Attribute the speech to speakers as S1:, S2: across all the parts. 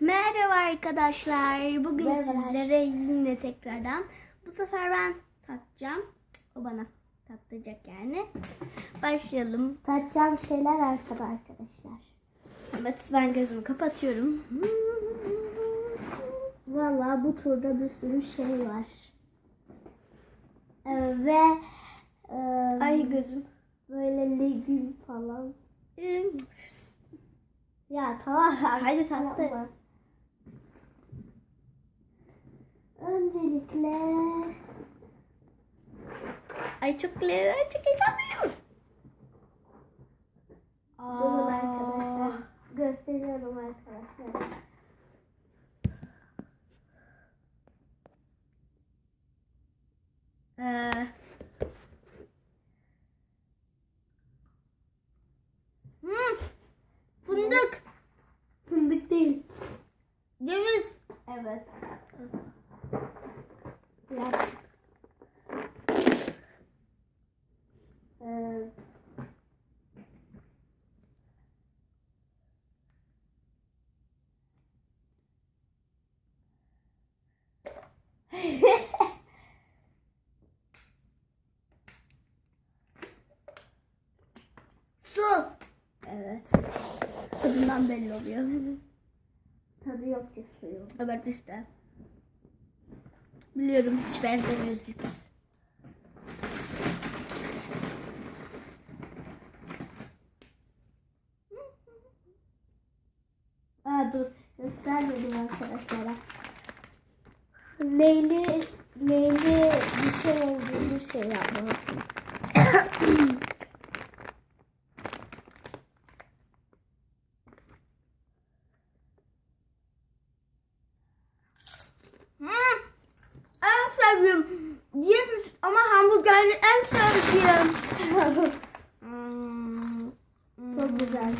S1: Merhaba arkadaşlar. Bugün
S2: Merhabalar.
S1: sizlere yine tekrardan bu sefer ben tatacağım. O bana tattıracak yani. Başlayalım.
S2: Tatacağım şeyler arkada arkadaşlar.
S1: Evet ben gözümü kapatıyorum.
S2: Valla bu turda bir sürü şey var. Ee, ve e,
S1: Ay gözüm.
S2: böyle legüm falan. Ya tamam.
S1: Hadi tattır.
S2: Yapma. Öncelikle
S1: Ay çok güzel. Çok heyecanlıyım.
S2: durun
S1: Aa,
S2: arkadaşlar. Gösteriyorum arkadaşlar.
S1: Ee, hmm, Fındık.
S2: Fındık değil.
S1: Ceviz.
S2: Evet. Biraz. Ee,
S1: Su.
S2: evet.
S1: Tadından belli oluyor.
S2: Tadı yok ki suyu.
S1: evet işte. Biliyorum hiç benzemiyoruz ikimiz.
S2: Aa dur. Göstermedim arkadaşlara. Neyli, neyli bir şey olduğunu şey yapmalısın.
S1: Hmm, sevdiğim Ceviz ama hamburgerli en sevdiğim.
S2: Çok güzel.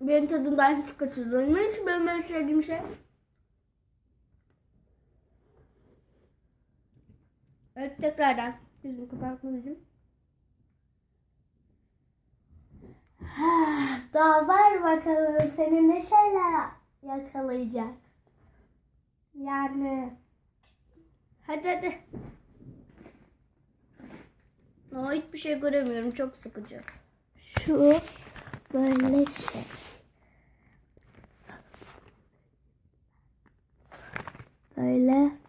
S1: Benim tadımdan hiç kaçırıyorum. Hiç benim en sevdiğim şey. Evet tekrardan. Yüzümü kapatmalıyım.
S2: Daha var bakalım seni ne şeyler yakalayacak. Yani
S1: Hadi hadi. Ama hiçbir şey göremiyorum. Çok sıkıcı.
S2: şu böyle şey. Böyle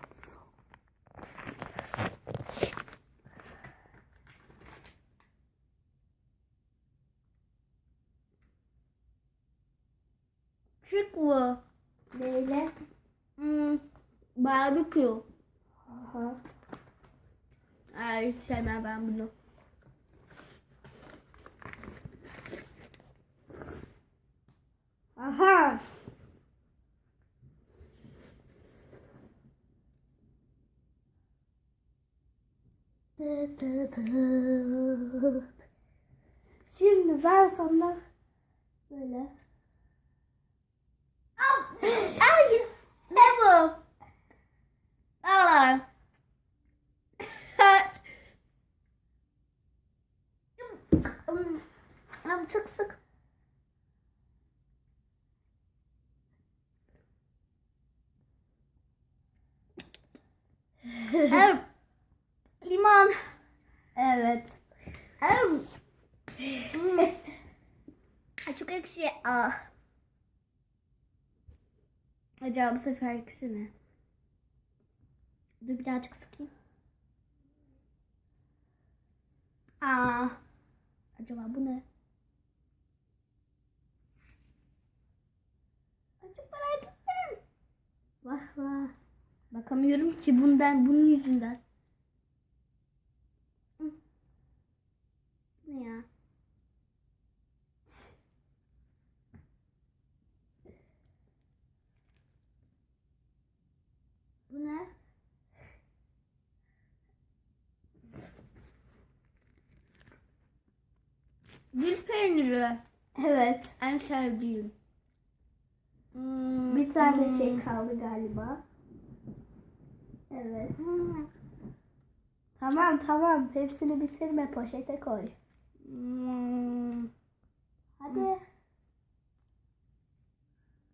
S1: Şık bu.
S2: böyle.
S1: Hmm, barbekü.
S2: Aha.
S1: Ay sevmem ben bunu.
S2: Aha. Şimdi ben sana böyle
S1: Ay ne bu? Al. Ama çok sık. Evet. Limon.
S2: evet.
S1: Ay, Çok ekşi. Ah. Acaba bu sefer ikisi ne? Dur birazcık sıkayım. Aa. Acaba bu ne? Çok merak ettim.
S2: Vah vah.
S1: Bakamıyorum ki bundan, bunun yüzünden. Hı. Ne ya? Bu ne? Gül peyniri.
S2: Evet.
S1: En sevdiğim. Hmm,
S2: Bir tane
S1: hmm.
S2: şey kaldı galiba. Evet.
S1: Hmm.
S2: Tamam tamam. Hepsini bitirme. Poşete koy.
S1: Hmm.
S2: Hadi.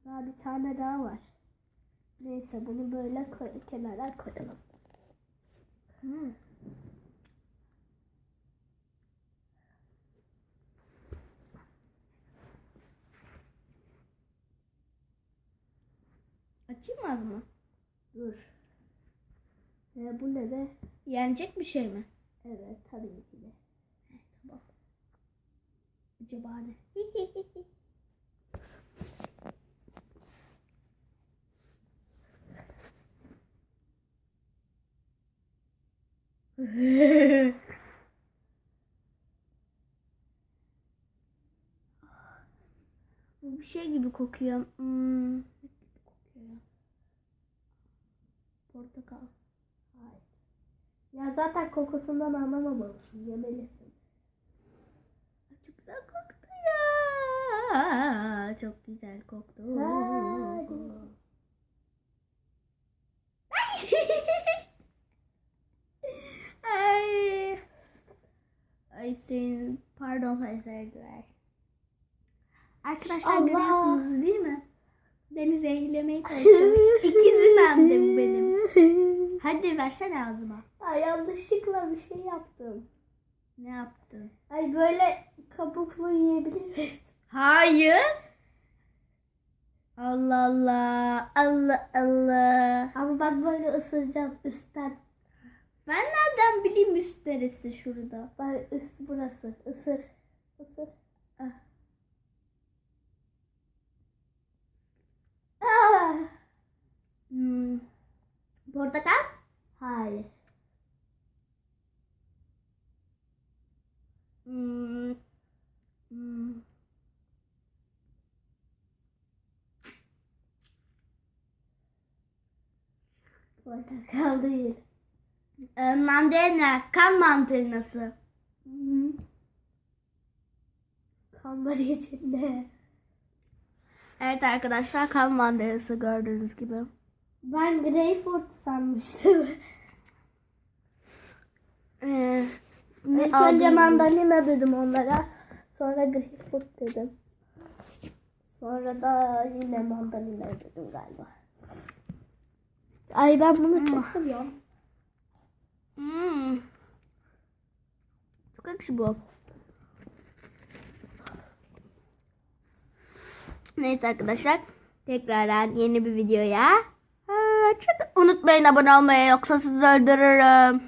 S2: Daha bir tane daha var. Neyse bunu böyle koy, kenara koyalım.
S1: Hmm. Açayım mı?
S2: Dur. Ee, bu ne de?
S1: Yenecek bir şey mi?
S2: Evet tabii ki de.
S1: Tamam. Acaba ne? Bu bir şey gibi kokuyor. Hmm. ne gibi kokuyor ya? Portakal.
S2: Hayır. Ya zaten kokusundan anlamamalısın. Yemelisin.
S1: Çok güzel koktu ya. Çok güzel koktu.
S2: Hadi.
S1: Ay. Ay senin pardon sayın Arkadaşlar
S2: Allah.
S1: görüyorsunuz değil mi? Beni zehirlemeye çalışıyor. İkizim hem de bu benim. Hadi versene ağzıma.
S2: Ay yanlışlıkla bir şey yaptım.
S1: Ne yaptın?
S2: Ay böyle kabuklu yiyebilir miyiz?
S1: Hayır. Allah Allah. Allah Allah.
S2: Ama ben böyle ısıracağım üstten.
S1: Ben nereden bileyim üst neresi şurada?
S2: Ben üst burası. Isır. Isır.
S1: Ah.
S2: Ah.
S1: Hmm. Portakal?
S2: Hayır.
S1: Hmm. Hmm.
S2: Portakal değil.
S1: Ee, mandalina. Kan mandalinası.
S2: Hı. Kan var içinde.
S1: Evet arkadaşlar kan mandalinası gördüğünüz gibi.
S2: Ben greyfurt sanmıştım.
S1: Ee,
S2: İlk önce
S1: aldığım-
S2: mandalina dedim onlara. Sonra greyfurt dedim. Sonra da yine mandalina dedim galiba. Ay ben bunu çok seviyorum.
S1: Hmm. Çok ekşi bu. Neyse arkadaşlar. Tekrardan yeni bir videoya. Aa, çok- Unutmayın abone olmayı yoksa sizi öldürürüm.